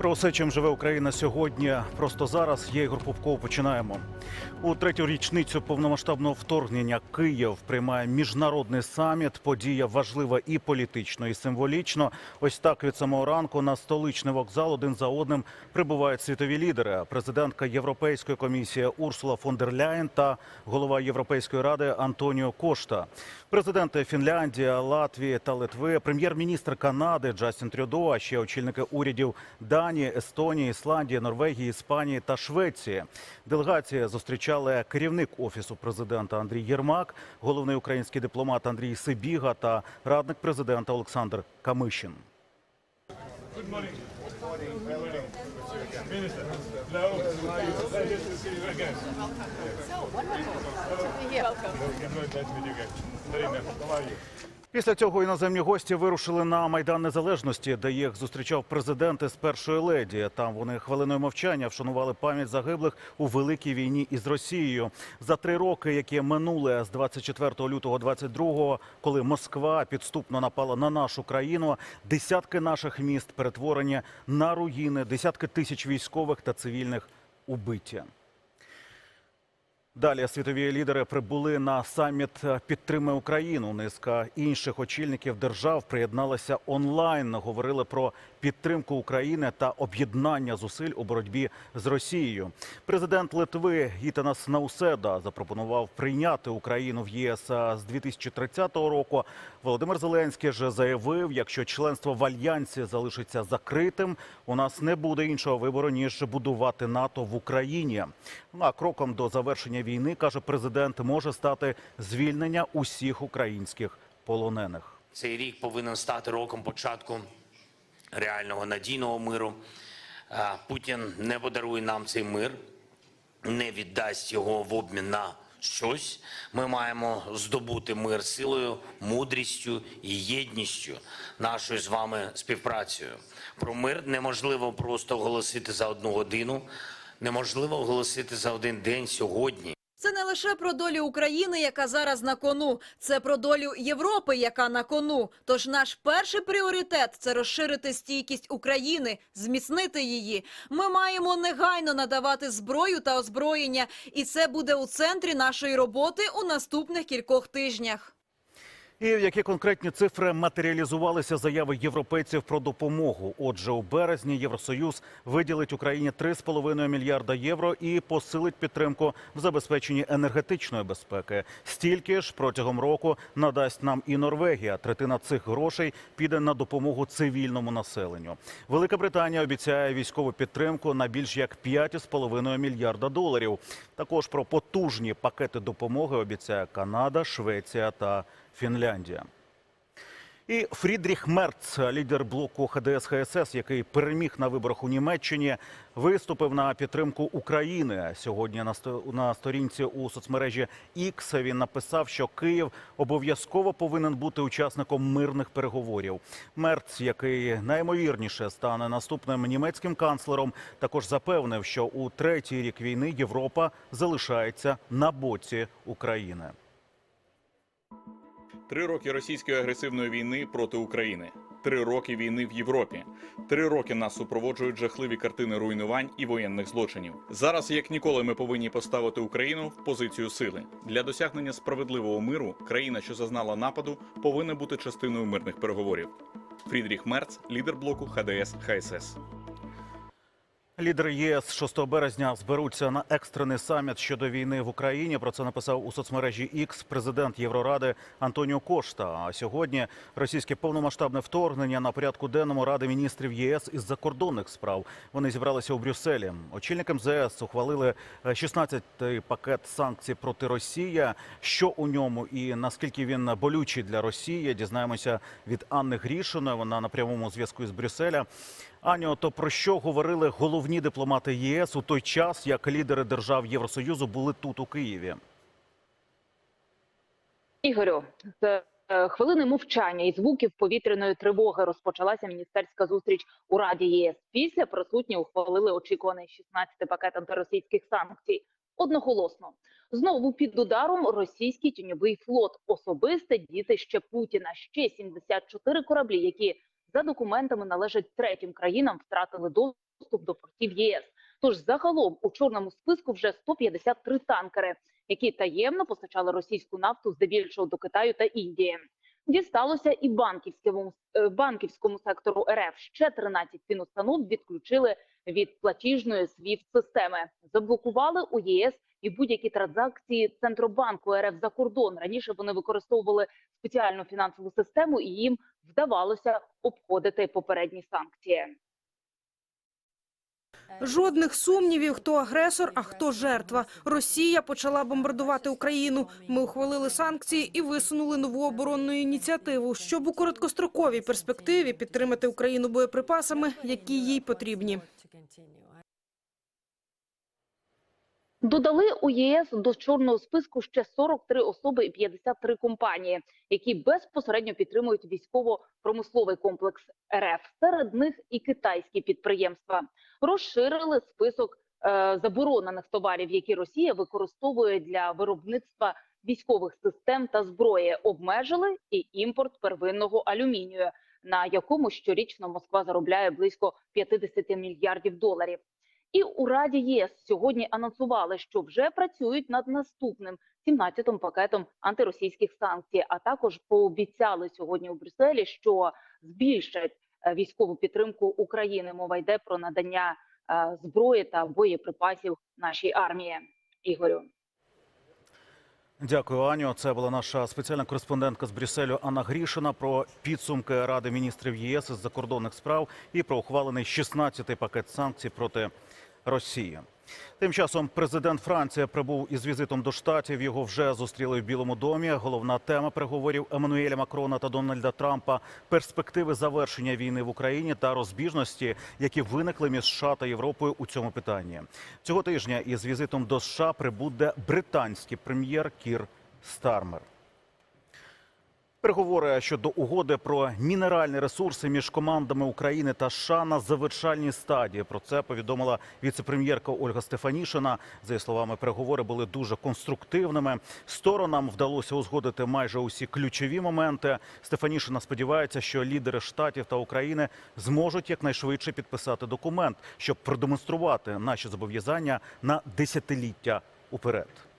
Про все, чим живе Україна сьогодні, просто зараз. Я Ігор Попков. Починаємо. У третю річницю повномасштабного вторгнення Київ приймає міжнародний саміт. Подія важлива і політично, і символічно. Ось так від самого ранку на столичний вокзал один за одним прибувають світові лідери. Президентка Європейської комісії Урсула фон дер Ляєн та голова Європейської ради Антоніо Кошта. Президенти Фінляндії, Латвії та Литви, прем'єр-міністр Канади Джастін Трюдо, а ще очільники урядів Данії, Естонії, Ісландії, Норвегії, Іспанії та Швеції. Делегації зустрічали керівник офісу президента Андрій Єрмак, головний український дипломат Андрій Сибіга та радник президента Олександр Камишин. Після цього іноземні гості вирушили на майдан незалежності, де їх зустрічав президент із першої леді. Там вони хвилиною мовчання вшанували пам'ять загиблих у великій війні із Росією. За три роки, які минули з 24 лютого 22-го, коли Москва підступно напала на нашу країну, десятки наших міст перетворені на руїни, десятки тисяч військових та цивільних убиті. Далі світові лідери прибули на саміт «Підтримай Україну. Низка інших очільників держав приєдналися онлайн. Говорили про підтримку України та об'єднання зусиль у боротьбі з Росією. Президент Литви Гітанас Науседа запропонував прийняти Україну в ЄС з 2030 року. Володимир Зеленський ж заявив, якщо членство в альянсі залишиться закритим, у нас не буде іншого вибору ніж будувати НАТО в Україні. Ну, А кроком до завершення війни каже президент, може стати звільнення усіх українських полонених. Цей рік повинен стати роком початку реального надійного миру. Путін не подарує нам цей мир, не віддасть його в обмін на щось. Ми маємо здобути мир силою, мудрістю і єдністю нашою з вами співпрацею. Про мир неможливо просто оголосити за одну годину, неможливо оголосити за один день сьогодні. Це не лише про долю України, яка зараз на кону, це про долю Європи, яка на кону. Тож наш перший пріоритет це розширити стійкість України, зміцнити її. Ми маємо негайно надавати зброю та озброєння, і це буде у центрі нашої роботи у наступних кількох тижнях. І які конкретні цифри матеріалізувалися заяви європейців про допомогу? Отже, у березні Євросоюз виділить Україні 3,5 мільярда євро і посилить підтримку в забезпеченні енергетичної безпеки. Стільки ж протягом року надасть нам і Норвегія. Третина цих грошей піде на допомогу цивільному населенню. Велика Британія обіцяє військову підтримку на більш як 5,5 мільярда доларів. Також про потужні пакети допомоги обіцяє Канада, Швеція та Фінляндія. І Фрідріх Мерц, лідер блоку ХДС ХСС, який переміг на виборах у Німеччині, виступив на підтримку України. Сьогодні на сто- на сторінці у соцмережі X він написав, що Київ обов'язково повинен бути учасником мирних переговорів. Мерц, який наймовірніше стане наступним німецьким канцлером, також запевнив, що у третій рік війни Європа залишається на боці України. Три роки російської агресивної війни проти України. Три роки війни в Європі. Три роки нас супроводжують жахливі картини руйнувань і воєнних злочинів. Зараз, як ніколи, ми повинні поставити Україну в позицію сили для досягнення справедливого миру. Країна, що зазнала нападу, повинна бути частиною мирних переговорів. Фрідріх Мерц, лідер блоку ХДС ХСС. Лідери ЄС 6 березня зберуться на екстрений саміт щодо війни в Україні. Про це написав у соцмережі X президент Євроради Антоніо Кошта. А сьогодні російське повномасштабне вторгнення на порядку денному Ради міністрів ЄС із закордонних справ. Вони зібралися у Брюсселі. Очільники МЗС ухвалили 16-й пакет санкцій проти Росії. Що у ньому і наскільки він болючий для Росії, дізнаємося від Анни Грішиної. Вона на прямому зв'язку із Брюсселя. Аню, то про що говорили головні дипломати ЄС у той час, як лідери держав Євросоюзу були тут у Києві? Ігорю, з е, хвилини мовчання і звуків повітряної тривоги розпочалася міністерська зустріч у Раді ЄС. Після присутні ухвалили очікуваний 16-й пакет антиросійських санкцій. Одноголосно знову під ударом російський тіньовий флот, особисте дітище Путіна. Ще 74 кораблі, які за документами належать третім країнам, втратили доступ до портів ЄС. Тож загалом у чорному списку вже 153 танкери, які таємно постачали російську нафту здебільшого до Китаю та Індії. Дісталося і банківському е, банківському сектору РФ. Ще 13 фінустанов відключили від платіжної свіфт системи. Заблокували у ЄС і будь-які транзакції центробанку РФ за кордон. Раніше вони використовували спеціальну фінансову систему, і їм вдавалося обходити попередні санкції. Жодних сумнівів, хто агресор, а хто жертва. Росія почала бомбардувати Україну. Ми ухвалили санкції і висунули нову оборонну ініціативу, щоб у короткостроковій перспективі підтримати Україну боєприпасами, які їй потрібні. Додали у ЄС до чорного списку ще 43 особи і 53 компанії, які безпосередньо підтримують військово-промисловий комплекс РФ. Серед них і китайські підприємства розширили список е, заборонених товарів, які Росія використовує для виробництва військових систем та зброї. Обмежили і імпорт первинного алюмінію, на якому щорічно Москва заробляє близько 50 мільярдів доларів. І у Раді ЄС сьогодні анонсували, що вже працюють над наступним 17-м пакетом антиросійських санкцій. А також пообіцяли сьогодні у Брюсселі, що збільшать е, військову підтримку України. Мова йде про надання е, зброї та боєприпасів нашій армії. Ігорю. Дякую, Аню. Це була наша спеціальна кореспондентка з Брюсселю Анна Грішина про підсумки Ради міністрів ЄС із закордонних справ і про ухвалений 16-й пакет санкцій проти Росії. Тим часом президент Франції прибув із візитом до штатів. Його вже зустріли в Білому домі. Головна тема переговорів Еммануеля Макрона та Дональда Трампа перспективи завершення війни в Україні та розбіжності, які виникли між США та Європою у цьому питанні. Цього тижня із візитом до США прибуде британський прем'єр Кір Стармер. Переговори щодо угоди про мінеральні ресурси між командами України та США на завершальній стадії. Про це повідомила віцепрем'єрка Ольга Стефанішина. За її словами, переговори були дуже конструктивними. Сторонам вдалося узгодити майже усі ключові моменти. Стефанішина сподівається, що лідери штатів та України зможуть якнайшвидше підписати документ, щоб продемонструвати наші зобов'язання на десятиліття уперед.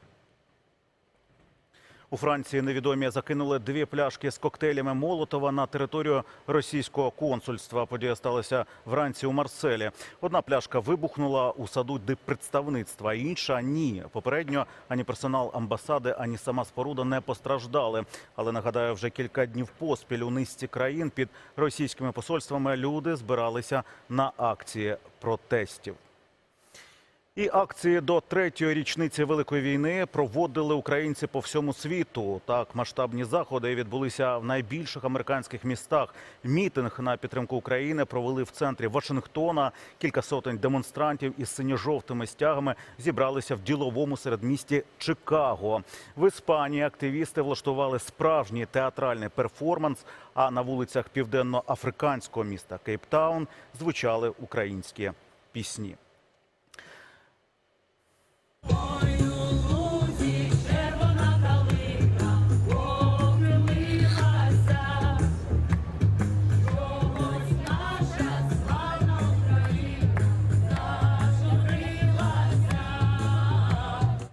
У Франції невідомі закинули дві пляшки з коктейлями Молотова на територію російського консульства. Подія сталася вранці у Марселі. Одна пляшка вибухнула у саду диппредставництва, інша ні. Попередньо ані персонал амбасади, ані сама споруда не постраждали. Але нагадаю, вже кілька днів поспіль у низці країн під російськими посольствами люди збиралися на акції протестів. І акції до третьої річниці великої війни проводили українці по всьому світу. Так, масштабні заходи відбулися в найбільших американських містах. Мітинг на підтримку України провели в центрі Вашингтона. Кілька сотень демонстрантів із синьо-жовтими стягами зібралися в діловому середмісті Чикаго. В Іспанії активісти влаштували справжній театральний перформанс. А на вулицях південно-африканського міста Кейптаун звучали українські пісні.